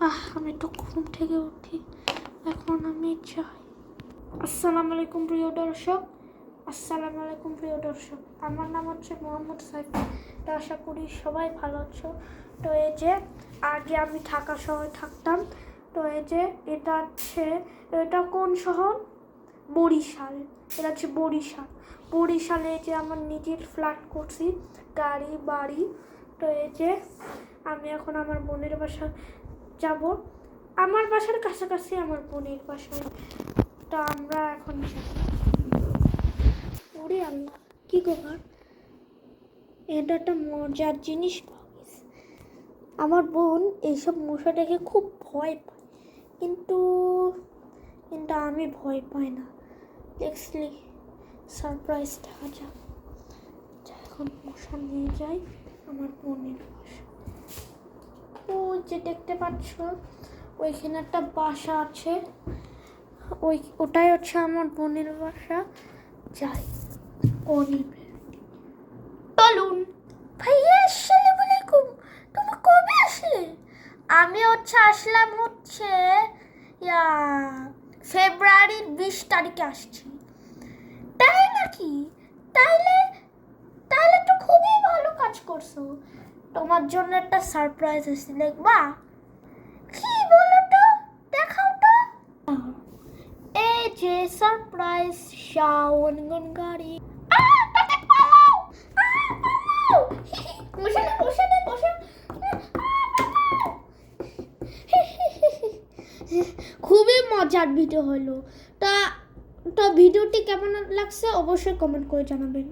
আহ, আমি তো ঘুম থেকে উঠি। এখন আমি যাই। আসসালামু আলাইকুম প্রিয় দর্শক। আসসালামু আলাইকুম প্রিয় দর্শক। আমার নাম হচ্ছে মোহাম্মদ সাইফুল। তো আশা করি সবাই ভালো আছো। তো এই যে, আগে আমি ঢাকা শহরে থাকতাম। তো এই যে, এটা হচ্ছে, এটা কোন শহর? বরিশাল। এটা হচ্ছে বরিশাল। বরিশালে যে আমার নিজের ফ্ল্যাট করছি, গাড়ি, বাড়ি। তো এই যে, আমি এখন আমার বোনের বাসা যাব। আমার বাসার কাছাকাছি আমার বোনের বাসায়। তো আমরা এখন ওরে আল্লাহ, কি গোবার এটা একটা মজার জিনিস আমার বোন এইসব মশা দেখে খুব ভয় পায়। কিন্তু কিন্তু আমি ভয় পাই না। দেখলি সারপ্রাইজ দেখা যাক যা, এখন মশা নিয়ে যাই আমার বোনের। যে দেখতে পাচ্ছ, ওইখানে একটা বাসা আছে। ওই, ওটাই হচ্ছে আমার বোনের বাসা। যাই অনিবে চলুন। ভাইয়া আসসালামু আলাইকুম তুমি কবে আসলে? আমি হচ্ছে আসলাম হচ্ছে ফেব্রুয়ারির বিশ তারিখে আসছি। তাই নাকি? তাইলে তাহলে তো খুবই ভালো কাজ করছ তোমার জন্য একটা সারপ্রাইজ আছে দেখবা? কি বলো তো? দেখাও তো। এই যে সারপ্রাইজ শাওন বসে খুবই মজার ভিডিও হলো। তা, তো ভিডিওটি কেমন লাগছে? অবশ্যই কমেন্ট করে জানাবেন।